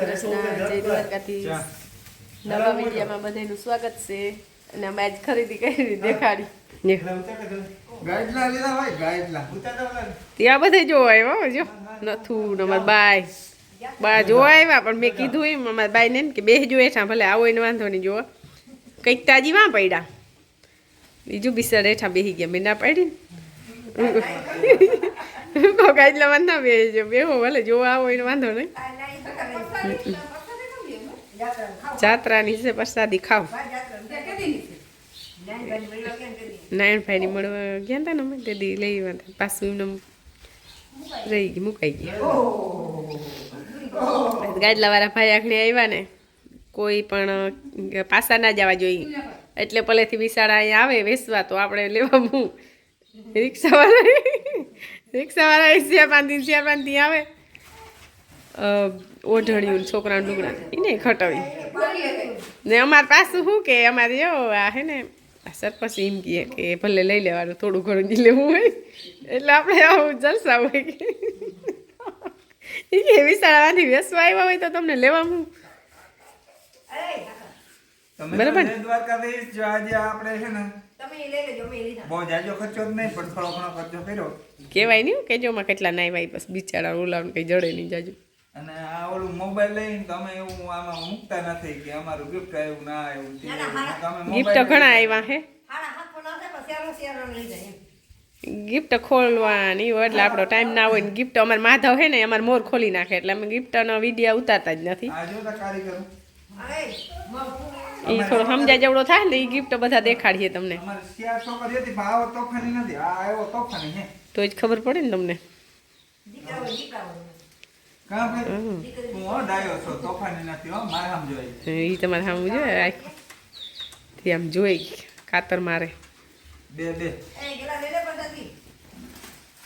જય દ્વારકાધીશ. નવા મીડિયામાં બધાનું સ્વાગત છે અને અમે આજ ખરીદી કરી દેખાડી. ત્યાં બધે જોવા આવ્યા હો, જો. નથું અમારા બાય બા જોવા આવ્યા પણ મેં કીધું એમ અમારા બાઈ ને કે બેસજો હેઠા ભલે આવો એને વાંધો નહીં જોવા. કંઈક તાજી વાં પડ્યા. બીજું બિસર હેઠા બેસી ગયા મેં ના પાડી ને. ગાઈડલા ગાઈડલામાં બે જો બેહો ભલે જોવા આવો એને વાંધો નહીં. જાત્રાની છે, પ્રસાદી ખાવ. નારાયણભાઈની મળવા ગયા હતા ને અમે, તે લઈ આવ્યા હતા પાછું એમને રહી ગઈ, મુકાઈ ગઈ ગાડલાવાળા ભાઈ આખણે આવ્યા ને, કોઈ પણ પાસા ના જવા જોઈએ. એટલે પહેલેથી વિશાળા અહીંયા આવે, વેસવા તો આપણે લેવા હું રિક્ષાવાળા રિક્ષાવાળા શિયા પાંધી શિયા પાંધી આવે. ઓઢણિયું ને ડુંગળા. એને ખટાવી. ને અમાર પાછું શું કે અમારે એવો આ હે ને સરપંચ એમ કહે કે ભલે લઈ લેવાનું થોડું ઘણું જ લેવું હોય. એટલે આપણે આવું જલસા હોય. કે ઈ કે વ્યસવા આવ્યા હોય તો તમને લેવા હું બરાબર. જો આજે આપણે છે ને કેવાય જાજો ખર્ચો જ નહીં પણ થોડો ઘણો ખર્ચો કર્યો. કહેવાય નહીં કેજોમાં કેટલા નાઈ બસ બિચારા ઓલાનું કંઈ જડે નહીં જાજુ. અને આ ઓલું મોબાઈલ લઈને તમે એવું આમાં મૂકતા નથી કે અમારું ગિફ્ટ આવ્યું ના આવ્યું તમે ગિફ્ટ ઘણા આવ્યા હે. ગિફ્ટ ખોલવાની હોય એટલે આપણો ટાઈમ ના હોય ને ગિફ્ટ અમારે માધવ હે ને અમારે મોર ખોલી નાખે એટલે અમે ગિફ્ટનો વીડિયો ઉતારતા જ નથી. આ જો તો કારીગરો એ થોડો સમજાય જેવડો થાય ને એ ગિફ્ટ બધા દેખાડીએ તમને. અમારે શિયાળ છોકરી હતી પણ આવો તોફાની નથી. આ આવ્યો તોફાની હે. તો જ ખબર પડે ને તમને. એ તમારે સામું જોઈએ. તે આમ જોઈ કાતર મારે. બે બે.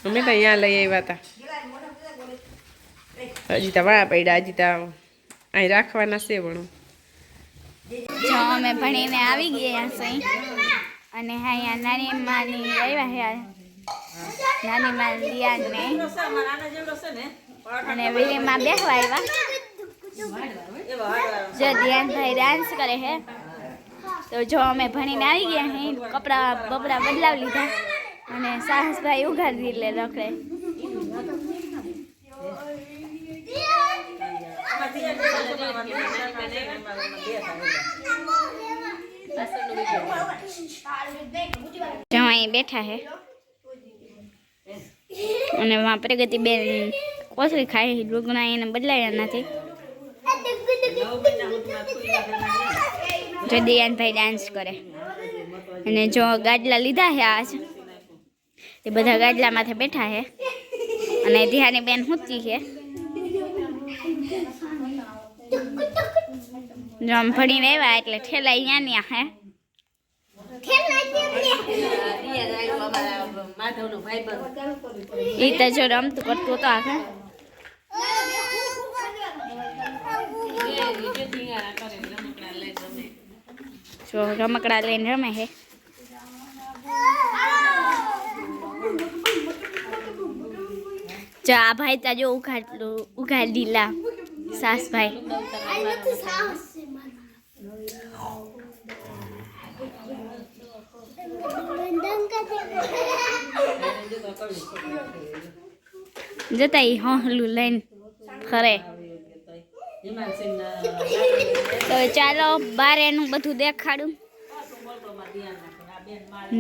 અમે તો અહીંયા લઈ આવ્યા હતા. હજી તો વાળા પડ્યા હજી તો અહીં રાખવાના છે પણ જો અમે ભણીને આવી ગયા સહી અને અહીંયા નાની માની આવ્યા છે. નાની મા લિયાને અને વીરીમાં બેસવા આવ્યા જો ધ્યાનભાઈ ડાન્સ કરે છે તો જો અમે ભણીને આવી ગયા હે, કપડા બપડા બદલાવી લીધા. અને સાહસભાઈ ઉઘાડી લે રખડે. જો અહીં બેઠા છે અને વાં પ્રગતિ બેન ખાય ડુગણા એને બદલાયા નથી. જો દિયાનભાઈ ડાન્સ કરે. અને જો ગાડલા લીધા છે આજ તે બધા ગાડલા માથે બેઠા છે. અને ધ્યાની બેન ઊંચી છે. જો આમ ભણીને આવ્યા એટલે ઠેલા અહીંયા ન્યા હે. એ તો જો રમતું કરતું તો આખે જો રમકડા લઈને રમે હે જો આ ભાઈ ત્યાં જો ઉઘાડલું ઉઘાડી દીલા સાસભાઈ જતા હોહલું લઈને ફરે તો ચાલો, બાર એનું બધું દેખાડું.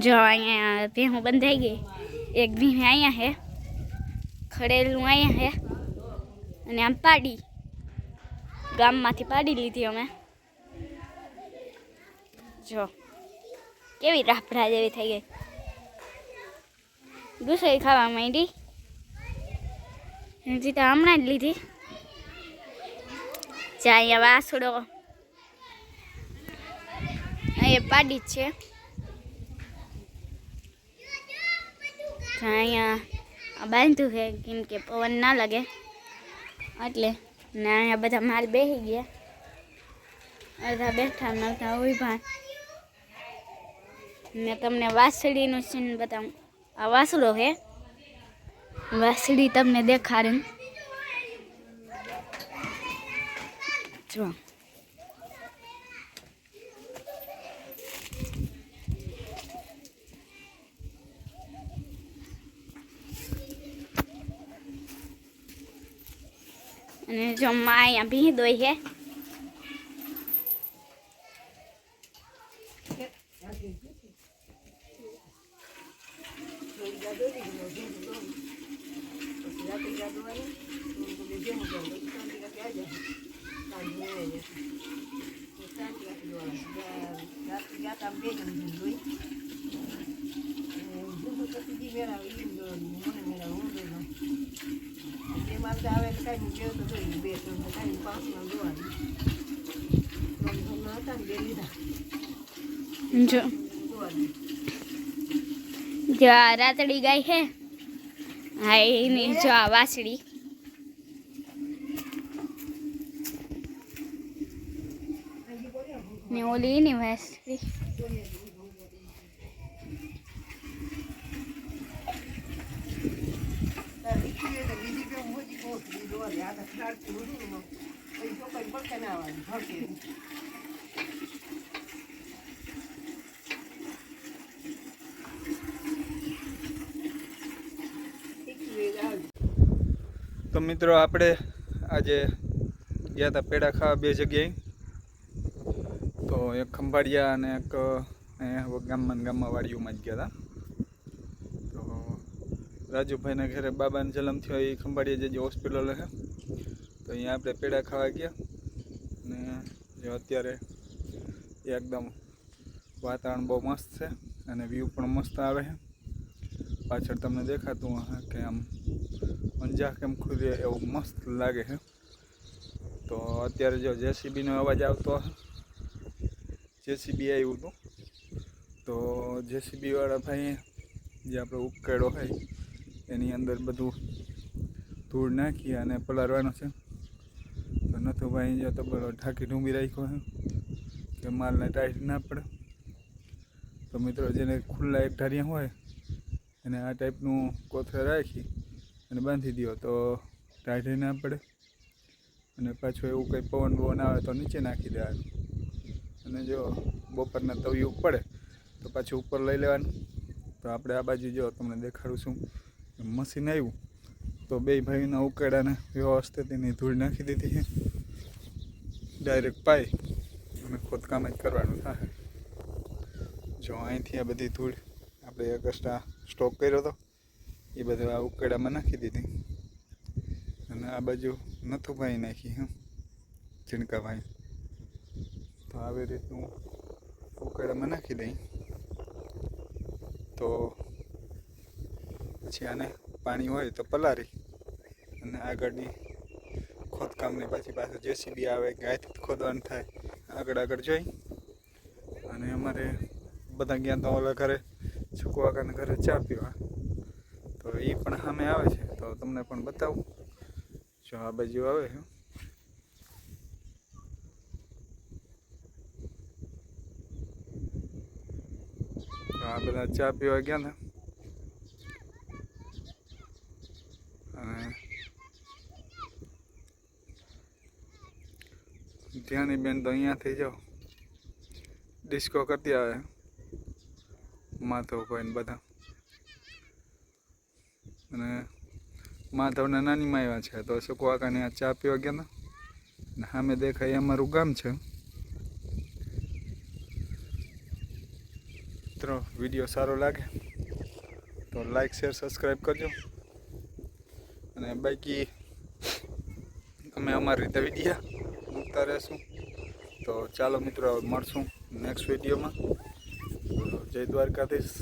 જો અહીંયા ભેહું બંધાઈ ગઈ. એક ભીહ અહીંયા હે, ખડેલું અહીંયા હે, અને આમ પાડી. ગામમાંથી પાડી લીધી અમે. જો, કેવી રાફડા જેવી થઈ ગઈ. ગુસાઈ ખાવા માંડી. હજી તો હમણાં જ લીધી. ચા અહીંયા વાસડો અહીંયા પાડી છે. અહીંયા બાંધું છે, કેમ કે પવન ના લાગે. એટલે ને અહીંયા બધા માલ બેસી ગયા. અડધા બેઠા અડધા ઊભા ને તમને વાસળીનું સીન બતાવું. આ વાસળો છે. વાસળી તમને દેખાડું. જો અને જો માં અહીંયા ભી દોઈ છે. જો. જો રાતડી ગાય હે. હા એની જો આ વાસળી ને ઓલી એની વાસળી તો મિત્રો આપણે આજે ગયા હતા પેડા ખાવા બે જગ્યાએ. તો એક ખંભાળિયા અને એક ગામમાં ગામમાં વાડીઓમાં જ ગયા હતા તો રાજુભાઈના ઘરે બાબાને જન્મ થયો, એ ખંભાળિયા જે હોસ્પિટલ છે તો અહીંયા આપણે પેડા ખાવા ગયા. ને જો અત્યારે એકદમ વાતાવરણ બહુ મસ્ત છે અને વ્યૂ પણ મસ્ત આવે છે. પાછળ તમને દેખાતું હશે કે આમ અંજા કેમ ખુલે એવું મસ્ત લાગે છે. તો અત્યારે જો જેસીબીનો અવાજ આવતો હશે. જેસીબી આવ્યું હતું તો જેસીબી વાળા ભાઈ જે આપણો ઉકેડો હોય, એની અંદર બધું ધૂળ નાખી અને પલાળવાનો છે. તો નથુ ભાઈ જો તબલો ઢાંકી ઢૂંબી રાખ્યો છે, કે માલને ટાઈટ ના પડે. તો મિત્રો જેને ખુલ્લા એક ઢારિયા હોય, એને આ ટાઈપનું કોથળે રાખી અને બાંધી દો તો ટાઈટ ના પડે. અને પાછું એવું કંઈ પવન બવન આવે તો નીચે નાખી દેવાનું. અને જો બપોરના તવિયું પડે, તો પાછું ઉપર લઈ લેવાનું. તો આપણે આ બાજુ જો તમને દેખાડું છું. મશીન આવ્યું. તો બે ભાઈના ઉકેડાને વ્યવસ્થિત એની ધૂળ નાખી દીધી છે. ડાયરેક્ટ પાઈ અને ખોદકામ જ કરવાનું થાય. જો અહીંથી આ બધી ધૂળ આપણે અગસ્ટા સ્ટોક કર્યો હતો. એ બધું આ ઉકેડામાં નાખી દીધી. અને આ બાજુ નથું ભાઈ નાખી, હા. ઝીણકાભાઈ. તો આવી રીતનું ઉકેડામાં નાખી દઈ. તો પછી આને પાણી હોય તો પલારી અને આગળની ખોદકામની પાછી પાછું જેસીબી આવે આથી ખોદવાનું થાય, આગળ આગળ જોઈ. અને અમારે બધા ગયા તો ઓલા ઘરે છુકવાકાના ઘરે ચા પીવા. તો એ પણ સામે આવે છે. તો તમને પણ બતાવું. જો આ બાજુ આવે છે તો આ બધા ચા પીવા ગયા ને. અને ત્યાંની બેન તો અહીંયાથી જાઓ. ડિસ્કો કરતી આવે. માધવભાઈ ને બધા. અને માધવના નાની માં આવ્યા છે. તો શું કાકાને આ ચા પીવા ગયા ને. સામે દેખાય અમારું ગામ છે. મિત્રો, વીડિયો સારો લાગે તો લાઈક શેર સબસ્ક્રાઈબ કરજો. અને બાકી અમે અમારી રીતે વિડીયા મૂકતા રહેશું. તો ચાલો મિત્રો, મળશું નેક્સ્ટ વિડીયોમાં. જય દ્વારકાધીશ.